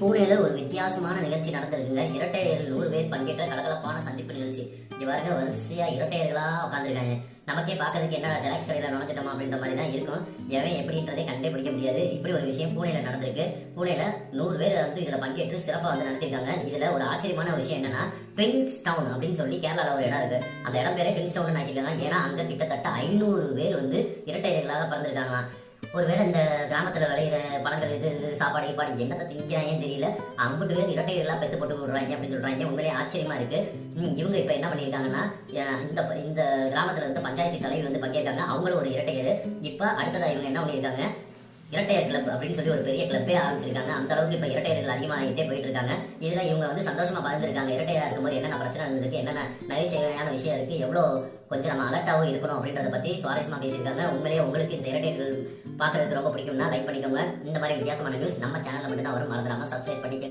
பூனேல ஒரு வித்தியாசமான நிகழ்ச்சி நடந்திருக்குங்க. இரட்டையர்கள் நூறு பேர் பங்கேற்ற கலகலப்பான சந்திப்பு நிகழ்ச்சி. இங்க பாருங்க வரிசையா இரட்டையர்களா உட்காந்துருக்காங்க நமக்கே பாக்குறதுக்கு என்ன ஜெராக்ஸ் கடையில நடந்துட்டோமா அப்படின்ற மாதிரி தான் இருக்கும். எவன் எப்படின்றதே கண்டுபிடிக்க முடியாது. இப்படி ஒரு விஷயம் பூனேல நடந்திருக்கு. பூனேல நூறு பேர் வந்து இதுல பங்கேற்று சிறப்பா வந்து நடத்திருக்காங்க இதுல ஒரு ஆச்சரியமான விஷயம் என்னன்னா பிரின்ஸ் டவுன் அப்படின்னு சொல்லி கேரளால ஒரு இடம் இருக்கு. அந்த இடம் பேரே பிரின்ஸ் டவுன் ஆக்கிருக்காங்க ஏன்னா அங்க கிட்டத்தட்ட ஐநூறு பேர் வந்து இரட்டையர்களாக பிறந்திருக்காங்களாம். ஒருவேளை இந்த கிராமத்துல விளையிற பழங்கள் இது இது சாப்பாடு கீப்பாடு என்னத்தை திங்கிறாங்கன்னு தெரியல. அம்புட்டு பேர் இரட்டையர்களா பெத்து போட்டு விடுறாங்க அப்படின்னு சொல்றாங்க. உண்மையிலே ஆச்சரியமா இருக்கு. இவங்க இப்ப என்ன பண்ணிருக்காங்கன்னா இந்த இந்த கிராமத்துல இருந்து பஞ்சாயத்து தலைவி வந்து பங்கேற்காங்க. அவங்களும் ஒரு இரட்டையர் இப்ப அடுத்ததா இவங்க என்ன பண்ணிருக்காங்க இரட்டையர் கிளப் அப்படின்னு சொல்லி ஒரு பெரிய கிளப்பே ஆரம்பிச்சிருக்காங்க. அந்த அளவுக்கு இப்ப இரட்டையர்கள் அதிகமாகிட்டே போயிட்டு இருக்காங்க. இதுல இவங்க வந்து சந்தோஷமா பகிர்ந்துருக்காங்க இரட்டையா இருக்கும்போது என்னென்ன பிரச்சனை இருந்திருக்கு என்னென்ன நகைச்சுவையான விஷயம் இருக்கு எவ்வளவு கொஞ்சம் நம்ம அலர்ட்டாகவும் இருக்கணும் அப்படின்றத பத்தி சுவாரஸ்யமா பேசியிருக்காங்க. உண்மையிலேயே உங்களுக்கு இந்த இரட்டையர்கள் பாக்குறதுக்கு ரொம்ப பிடிக்கும்னா லைக் பண்ணிக்கோங்க. இந்த மாதிரி வித்தியாசமான நியூஸ் நம்ம சேனல்ல மட்டும் தான் வரும். மறந்துடாம சப்ஸ்கிரைப் பண்ணிக்க